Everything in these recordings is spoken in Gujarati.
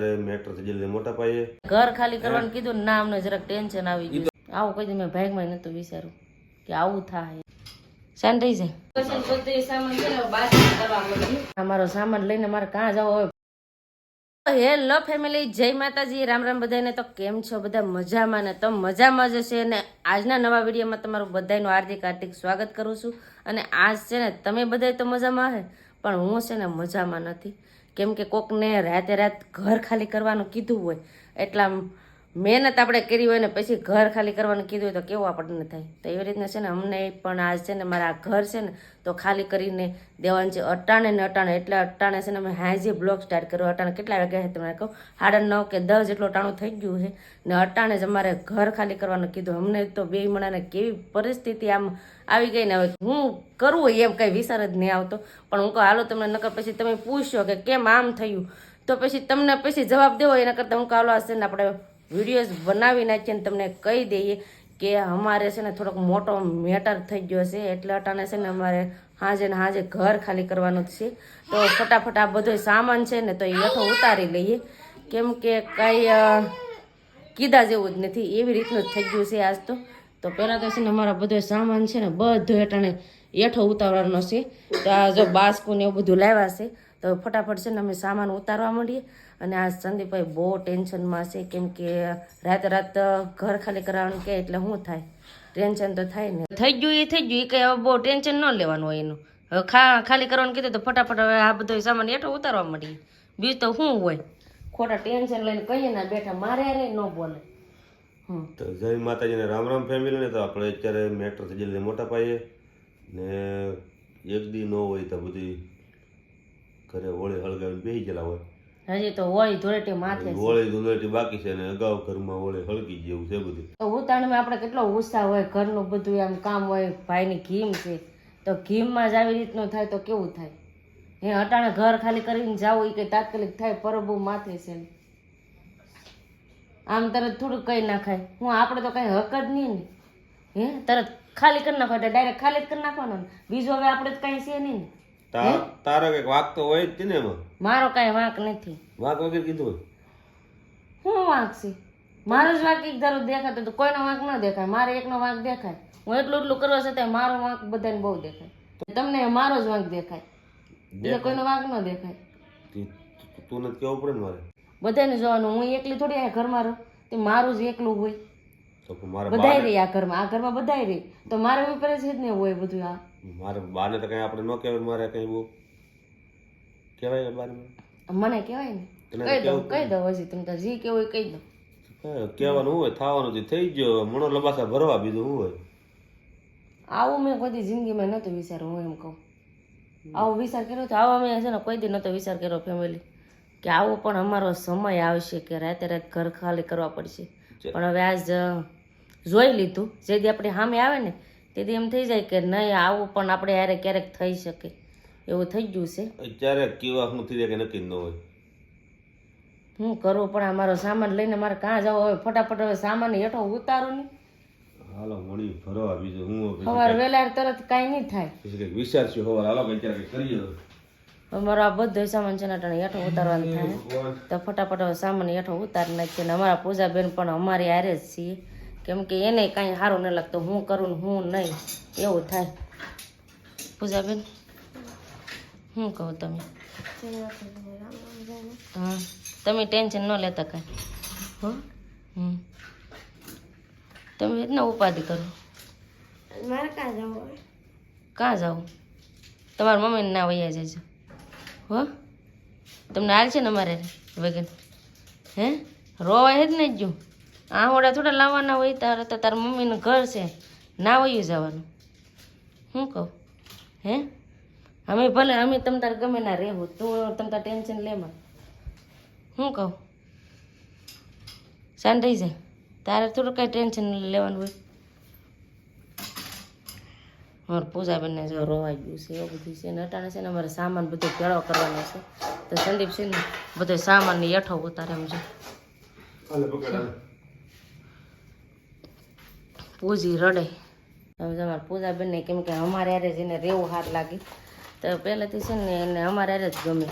મેટ્રો થી જલ્દી મોટા પાયે. ઘર ખાલી કરવાનું કીધું ના અમને જરાક ટેન્શન આવી ગયું. આવું કઈ મેં ભાગમાં નતું વિચાર્યું કે આવું થાય. શાંત થઈ. અમારો સામાન લઈને મારે કાં જવો હોય? હેલો ફેમિલી જય માતાજી, રામ રામ બધાને તો કેમ છો બધા? મજામાં ને? તો મજામાં જ છે ને આજના નવા વિડીયોમાં તમારું બધાનું હાર્દિક હાર્દિક સ્વાગત કરું છું. અને આજ છે ને, તમે બધા તો મજામાં હે, પણ હું છે ને મજામાં નથી. કેમ કે કોકને રાતે રાત ઘર ખાલી કરવાનું કીધું હોય એટલા મહેનત આપણે કરી હોય ને પછી ઘર ખાલી કરવાનું કીધું હોય તો કેવું આપણને થાય? તો એવી રીતના છે ને અમને પણ આજ છે ને મારા ઘર છે ને તો ખાલી કરીને દેવાનું છે. અટાણે ને અટાણે, એટલે અટાણે છે ને અમે હાજી બ્લોગ સ્ટાર્ટ કર્યો. અટાણે કેટલા વાગ્યા છે તમને કહું? સાડા નવ કે દસ જેટલો ટાણું થઈ ગયું છે ને અટાણે જ અમારે ઘર ખાલી કરવાનું કીધું. અમને તો બે મણાને કેવી પરિસ્થિતિ આમ આવી ગઈ ને હવે હું કરવું એમ કંઈ વિચાર જ નહીં આવતો. પણ હું કહું, હાલો તમને, નકર પછી તમે પૂછશો કે કેમ આમ થયું? તો પછી તમને પછી જવાબ દેવો એના કરતાં હું કાલો હશે ને આપણે વિડીયોઝ બનાવી નાખીએ ને તમને કહી દઈએ કે અમારે છે ને થોડોક મોટો મેટર થઈ ગયો છે. એટલે અટાણે છે ને અમારે હાજે ને હાજે ઘર ખાલી કરવાનું છે. તો ફટાફટ આ બધો સામાન છે ને તો એ હેઠો ઉતારી લઈએ. કેમ કે કાંઈ કીધા જેવું જ નથી. એવી રીતનું જ થઈ ગયું છે આજ તો. તો પહેલાં તો છે ને અમારો બધો સામાન છે ને બધો અટાણે હેઠો ઉતારવાનો છે. તો આ જો બાસ્કુને એવું બધું લાવ્યા છે. તો ફટાફટ છે ને અમે સામાન ઉતારવા માંડીએ. અને આ સંદીપભાઈ બહુ ટેન્શનમાં છે કેમ કે રાતે રાત ઘર ખાલી કરાવવાનું કે એટલે શું થાય? ટેન્શન તો થાય ને. થઈ ગયું એ થઈ ગયું. એ કંઈ હવે બહુ ટેન્શન ન લેવાનું હોય એનું. હવે ખા ખાલી કરવાનું કીધું તો ફટાફટ હવે આ બધો સામાન એટલો ઉતારવા માંડીએ. બીજું તો શું હોય? ખોટા ટેન્શન લઈને કહીએ ને બેઠા મારે રે ન બોલે. હમ. તો જય માતાજી ને રામ રામ ફેમિલી ને તો આપણે અત્યારે મેટર થઈ જઈને મોટા પાયે. ને એક દી ન હોય તો બધી ઘરે હોળી હળગાવીને બેસી ગયેલા હોય. હજી તો હોળી ધૂળેટી માથે હોળી ધૂળેટી બાકી છે ને અગાઉ ઘરમાં હોળી હળગી જેવું છે બધું. તો ઉતાવળમાં આપણે કેટલો ઉત્સાહ હોય ઘરનું બધું આમ કામ હોય ભાઈની ઘીમ છે. તો ઘીમમાં જ આવી રીતનું થાય તો કેવું થાય? એ અટાણે ઘર ખાલી કરીને જાવું એ કંઈ તાત્કાલિક થાય? પરબુ માથે છે આમ તરત થોડુંક કઈ નાખાય. હું આપણે તો કઈ હક જ નહીં ને. હે તરત ખાલી કરી નાખો એટલે ડાયરેક્ટ ખાલી જ કરી નાખવાનો બીજું હવે આપણે તો કાંઈ છે નહીં ને. તારો કંઈક વાક તો હોય જ ને એમાં. મારો કઈ વાંક નથી. વાક વગર કીધું હોય? શું વાંક છે? મારો જ વાંક એક ધારો દેખાતો તો કોઈનો વાંક ન દેખાય મારે એકનો વાંક દેખાય. હું એટલું એટલું કરવા છતાંય મારો વાંક બધાને બહુ દેખાય. તમને મારો જ વાંક દેખાય. એટલે કોઈનો વાંક ન દેખાય. તું નથી કેવું પડે મારે? બધાને જોવાનું હું એકલી થોડી આ ઘરમાં રહું તે મારું જ એકલું હોય. બધાય રહી આ ઘરમાં આ ઘરમાં બધાય રહી. તો મારે ઉપર જ ને હોય બધું આ. મારે બાને તો કઈ આપણે ન કહેવાય મારે કઈ બહુ. કહેવાય બાર? મને કહેવાય ને. કહી દઉં કહી દઉં હજી તમે જી કેવું હોય કહી દઉં. કહેવાનું હોય થવાનું જે થઈ ગયો મણો લબાસા ભરવા બીજું હોય? આવું મેં કોઈ જિંદગીમાં નહોતું વિચાર્યું હું એમ કહું. આવો વિચાર કર્યો તો આવો મેં છે ને કોઈ દી નહોતો વિચાર કર્યો ફેમિલી કે આવો પણ અમારો સમય આવશે કે રાતે રાત ઘર ખાલી કરવા પડશે. પણ હવે આજ જોઈ લીધું. જે આપણે સામે આવે ને તેથી એમ થઈ જાય કે નહીં આવું પણ આપણે યારે ક્યારેક થઈ શકે. એવું થઈ ગયું છે. અત્યારે કેવા શું થઈ જાય કે નક્કી ન હોય. હું કરું પણ અમારો સામાન લઈને મારે કાં જવું? હવે ફટાફટ હવે સામાન હેઠો ઉતારો ને. હાલો મણી ભરવા બીજું હું સવાર વહેલા તરત કાંઈ નહીં થાય. પછી કંઈક હવાર હાલો અત્યારે કરીએ અમારો આ બધો સામાન છે ને હેઠો ઉતારવાનું થાય. તો ફટાફટ સામાન હેઠો ઉતારી નાખીએ ને અમારા પૂજાબેન પણ અમારી હારે જ છીએ. કેમ કે એને કાંઈ સારું ન લાગતું. હું કરું ને હું નહીં. એવું થાય. પૂજાબેન શું કહો તમે? હા. તમે ટેન્શન ન લેતા કાંઈ. હો? હમ. તમે રીતના ઉપાધિ કરો. કાં જાવ? તમારા મમ્મીને ના વૈયા જજો હો? તમને હાલ છે ને અમારે વગન હે? રોવાય જ નહીં જો. આ હોડા થોડા લાવવાના હોય તારે તો તારા મમ્મીનું ઘર છે. ના વયું જવાનું. શું કહું? હે? અમે ભલે, અમે તમ તારે ગમે ના રહેવું, તું તમ તાર ટેન્શન લેમાં શું કહું? શાંત થઈ જાય તારે થોડું કાંઈ ટેન્શન લેવાનું હોય. અમારે પૂજાબેનને જો રોવાઈ ગયું છે, એવું બધું છે. ને અટાણે છે ને અમારે સામાન બધો ભેળો કરવાનો છે. તો સંદીપ છે ને બધો સામાનની હેઠો ઉતારે એમ છે. પૂજી રડે. હવે તમારે પૂજાબેનને કેમ કે અમારે યારે એને રહેવું હાર લાગે. તો પહેલેથી છે ને એને અમારે હારે જ ગમે.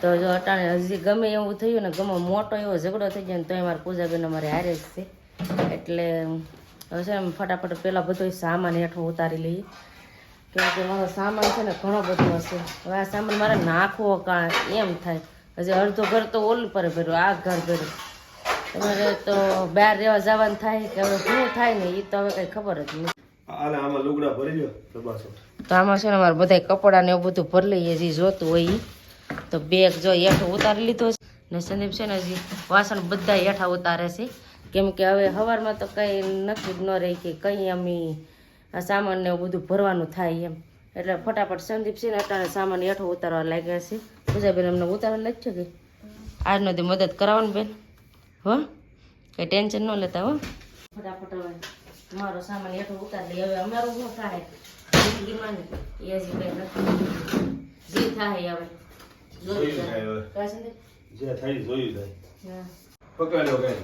તો જો અટાણે હજી ગમે એવું થયું ને ગમે મોટો એવો ઝઘડો થઈ ગયો ને તોય મારા પૂજાબેન અમારે હારે જ છે. એટલે હવે છે ને ફટાફટ પહેલાં બધો સામાન હેઠો ઉતારી લઈએ. કેમ કે મારો સામાન છે ને ઘણો બધો હશે. હવે આ સામાન મારે નાખવો કાં એમ થાય. હજી અડધો ઘર તો ઓલું પર ભર્યું, આ ઘર ભર્યું. તમારે તો બહાર રહેવા જવાનું થાય કે હવે શું થાય ને એ તો હવે કંઈ ખબર જ નથી. આમાં લુગડા ભરી લો તો આમાં છે ને અમારે બધા કપડાં ને એવું બધું ભરી લઈએ જે જોતું હોય. તો બેગ જો હેઠો ઉતારી લીધો છે. ને સંદીપ છે ને હજી વાસણ બધા હેઠા ઉતારે છે. કેમ કે હવે સવારમાં તો કંઈ નક્કી જ ન રહે કે કંઈ અમે આ સામાન ને એવું બધું ભરવાનું થાય એમ. એટલે ફટાફટ સંદીપ છે ને અટાણે સામાન હેઠો ઉતારવા લાગ્યા છે. પૂજાબેન અમને ઉતારવા લાગજો કે આજનો મદદ ને બેન. હો? કંઈ ટેન્શન ન લેતા હો. ફટાફટ હવે મારો સામાન એટલો ઉતારી હવે અમારું શું થાય? જિંદગીમાં ને એ હજી કંઈ નથી. જે થાય હવે. થાય? જે થાય જોયું જાય હા. કઈ.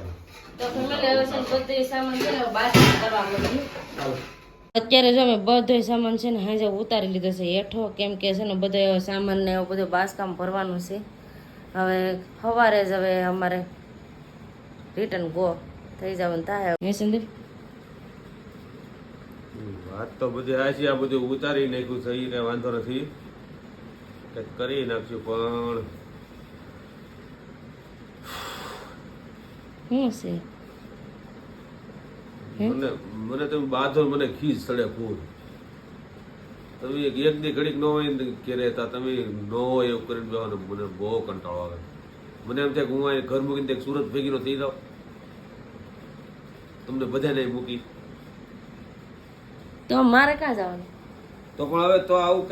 તો family હવે છે ને બધું સામાન છે ને હવે બાજરી કરવા માંડ્યું. અત્યારે જો અમે બધો સામાન છે ને હાજે ઉતારી લીધો છે હેઠો. કેમ કે છે ને બધો સામાન ને એવું બધું બાસકામ ભરવાનું છે. હવે સવારે જ હવે અમારે રિટર્ન ગો થઈ જવાનું થાય હે સંદીપ વાત તો બધી હાચી આ બધું ઉતારી નાખ્યું છે કઈ વાંધો નથી. કંઈક કરી નાખશું પણ શું છે? મને મને તમે બાંધો મને ખીજ સડે ફૂલ. તમે એક એક દી ઘડીક ન હોય ને કે રહેતા તમે ન હોય એવું કરીને મને બહુ કંટાળો આવે. મને એમ થાય કે હું અહીં ઘર મૂકીને એક સુરત ભેગીનો થઈ જાઉં. તમને બધાને મૂકી. તો મારે ક્યાં જવાનું? તો પણ હવે તો આવું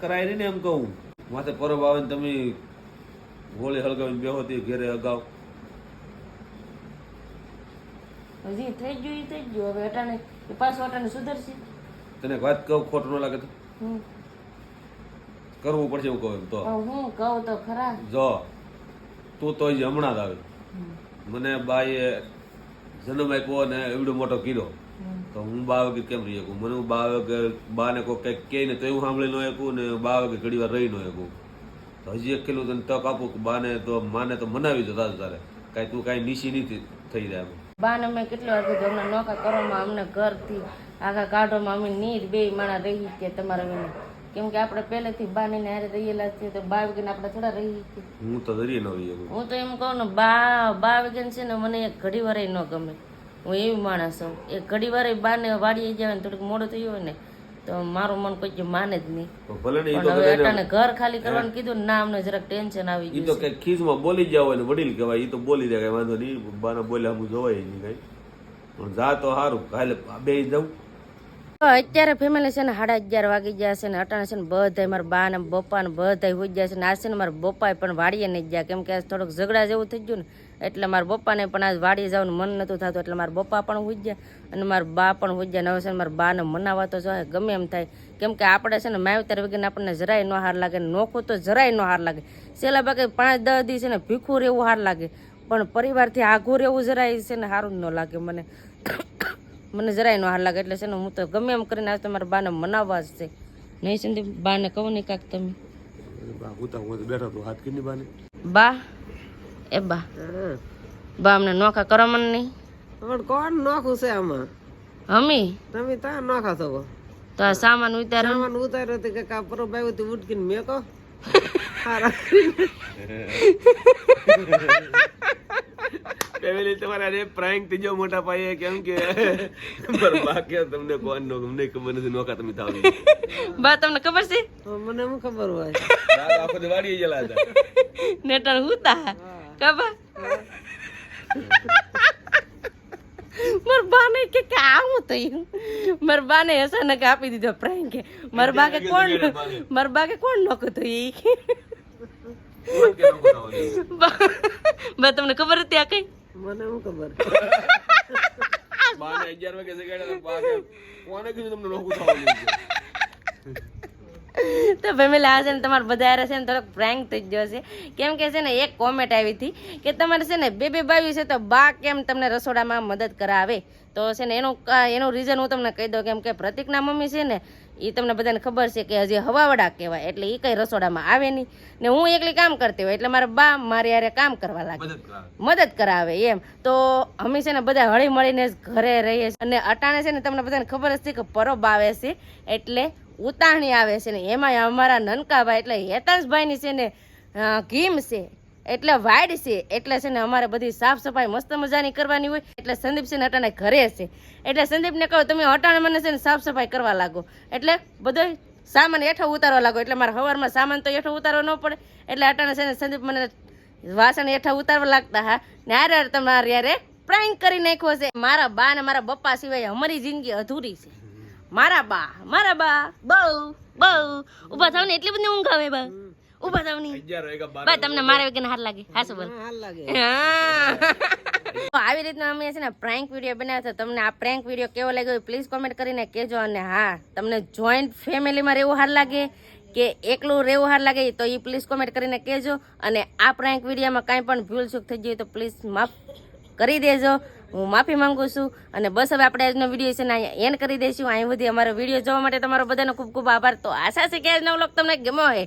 કરાય નહીં ને એમ કહું. માથે પરબ આવે ને તમે હોળી હળગાવીને બેહો તે ઘેરે અગાઉ. હજી થઈ ગયું થઈ ગયું. હવે અટાણે પાછું અટાણે સુધરશે. તને વાત કહું ખોટું ન લાગે તો? કરવું પડશે એવું કહું તો. હું કહું તો ખરા. જો. તું તો હમણાં જ આવી. મને બાએ જન્મ આપ્યો ને એવડો મોટો કીધો. તો હું બા વગર કેમ રહી શકું? મને બા વગર બાને કોઈ કંઈક કહે ને તો એવું સાંભળી ન શકું ને બા વગર ઘડી વાર રહી ન શકું. તો હજી એક કિલો તને તક આપું કે બાને તો માને તો મનાવી દો તારે તારે. કાંઈ તું કાંઈ નીચી નહીં થઈ જાય બાને મેં કેટલી વાર કીધું અમને નોકા કરવામાં અમને ઘરથી આખા કાઢવામાં અમે નીર બે માણા રહી કે તમારા કેમ કે આપણે પહેલેથી બા ને હારે રહેલા છીએ તો બા વગર આપણે થોડા રહી હું તો દરિયે ન રહી હું તો એમ કહું ને બા બા વગર છે ને મને એક ઘડી વારે ન ગમે. હું એવી માણસ છું એક ઘડી વારે બાને વાડીએ જાય ને થોડુંક મોડું થયું હોય ને તો મારું મન કોઈ માને જ નહીં. ને હવે અટાણે ઘર ખાલી કરવાનું કીધું ને ના અમને જરાક ટેન્શન આવી ગયું તો કે ખીજમાં બોલી જાવ ને વડીલ કહેવાય એ તો બોલી જાય કઈ વાંધો નહીં બાને બોલ્યા હું જોવાય નહીં કઈ. પણ જા તો સારું કાલે બે જવું તો અત્યારે ફેમિલી છે ને સાડા અગિયાર વાગી ગયા છે ને અટાણે છે ને બધા મારા બા ને બપ્પા ને બધા હોઈ ગયા છે ને છે ને મારા બપ્પાએ પણ વાડીએ નહીં ગયા, કેમ કે આજ થોડોક ઝઘડા જેવું થઈ ગયું ને એટલે મારા બપ્પાને પણ આજ વાડીએ જવાનું મન નહોતું થતું, એટલે મારા બપ્પા પણ હોઈ ગયા અને મારા બા પણ હોઈ ગયા હવે છે ને મારા બાને મનાવા તો જોઈએ ગમે એમ થાય. કેમ કે આપણે છે ને માવતર વગર આપણને જરાય ન હાર લાગે નોખું તો જરાય ન હાર લાગે. છેલ્લા બાકી પાંચ દસ દી છે ને ભીખું રહેવું હાર લાગે, પણ પરિવારથી આઘું રહેવું જરાય છે ને સારું ન લાગે મને. મને જરાય નો હાર લાગે એટલે છે ને હું તો ગમે એમ કરીને આજ તમારા બાને મનાવવા જ છે. નહીં સંદીપ બાને કહું નહીં કાક તમે. બા એ બા. બા અમને નોખા કરો મને નહીં. પણ કોણ નોખું છે આમાં? હમી? તમે ત્યાં નોખા છો તો આ સામાન ઉતાર સામાન ઉતાર્યો તે કે કાપરો બાવ્યો તું ઉટકીને મેકો. હારા ફેમિલી તમારે આજે પ્રાંક ત્રીજો મોટા પાયે કેમ કે પણ બાકી તમને કોણ નો અમને ખબર નથી નોકા તમે થાવ બા તમને ખબર છે? મને હું ખબર હોય. દાદા આખો દિવાળી ગયેલા હતા. નેટર હુતા? કબા માર બાને કે કે આવું થયું. માર બાને અચાનક આપી દીધો પ્રાંક કે માર બા કે કોણ માર બા કે કોણ નોખું થયું? બા બા તમને ખબર હતી આ કઈ? મને શું ખબર? બાને 11 વાગે જગાડ્યા તો બા કે, કોને કીધું તમને નોકું થવાનું છે? તો ફેમિલી આ છે ને તમારે બધા હારે છે ને થોડોક પ્રેન્ક થઈ ગયો છે. કેમ કે છે ને એક કોમેન્ટ આવી હતી કે તમારે છે ને બે બે બાવી છે તો બા કેમ તમને રસોડામાં મદદ કરાવે? તો છે ને એનું એનું રીઝન હું તમને કહી દઉં કેમ કે પ્રતિકના મમ્મી છે ને એ તમને બધાને ખબર છે કે હજી હવાવડા કહેવાય એટલે એ કઈ રસોડામાં આવે નહીં. ને હું એકલી કામ કરતી હોય એટલે મારા બા મારે યારે કામ કરવા લાગે. મદદ કરાવે. એમ. તો અમે છે ને બધા હળી મળીને ઘરે રહીએ છીએ. અને અટાણે છે ને તમને બધાને ખબર જ છે કે પરબ આવે છે એટલે ઉતાણી આવે છે ને. એમાં અમારા નનકાભાઈ એટલે હેતાંશભાઈની છે ને ગીમ ઘીમ છે. એટલે વાડ છે. એટલે છે ને અમારે બધી સાફ સફાઈ, મસ્ત મજાની કરવાની હોય. એટલે સંદીપ છે ને અટાણે ઘરે છે એટલે સંદીપને કહો, તમે અટાણે મને છે ને સાફ સફાઈ કરવા લાગો. એટલે બધો સામાન હેઠો ઉતારવા લાગો. એટલે મારે હવારમાં સામાન તો હેઠો ઉતારવો ન પડે. એટલે અટાણે છે ને સંદીપ મને વાસણ હેઠા ઉતારવા લાગતા હા. ને તમારે યારે પ્રાંક કરી નાખ્યો છે. મારા બા ને મારા બપ્પા સિવાય અમારી જિંદગી અધૂરી છે. મારા બા મારા બા, બહુ બહુ. ઊભા થાવ ને, એટલી બધી ઊંઘ આવે બા. ઊભા થાવ નહીં. બા તમને મારા વગર હાર લાગે. હાસુ બોલ? હાર લાગે. આવી રીતના અમે છે ને પ્રેન્ક વીડિયો બનાવ્યો છે તમને આ પ્રેન્ક વીડિયો કેવો લાગ્યો પ્લીઝ કોમેન્ટ કરીને કહેજો અને હા તમને જોઈન્ટ ફેમિલીમાં રહેવું હાર લાગે કે એકલું રહેવું હાર લાગે તો એ પ્લીઝ કોમેન્ટ કરીને કહેજો અને આ પ્રેન્ક વિડીયોમાં કાંઈ પણ ભૂલ ચૂક થઈ ગઈ તો પ્લીઝ માફ કરી દેજો. હું માફી માંગુ છું અને બસ હવે આપણે આજનો વીડિયો છે ને અહીંયા એન્ડ કરી દઈશું. અહીં બધી અમારો વીડિયો જોવા માટે તમારો બધાનો ખૂબ ખૂબ આભાર. તો આશા છે કે આજનો વ્લોગ તમને ગમ્યો હોય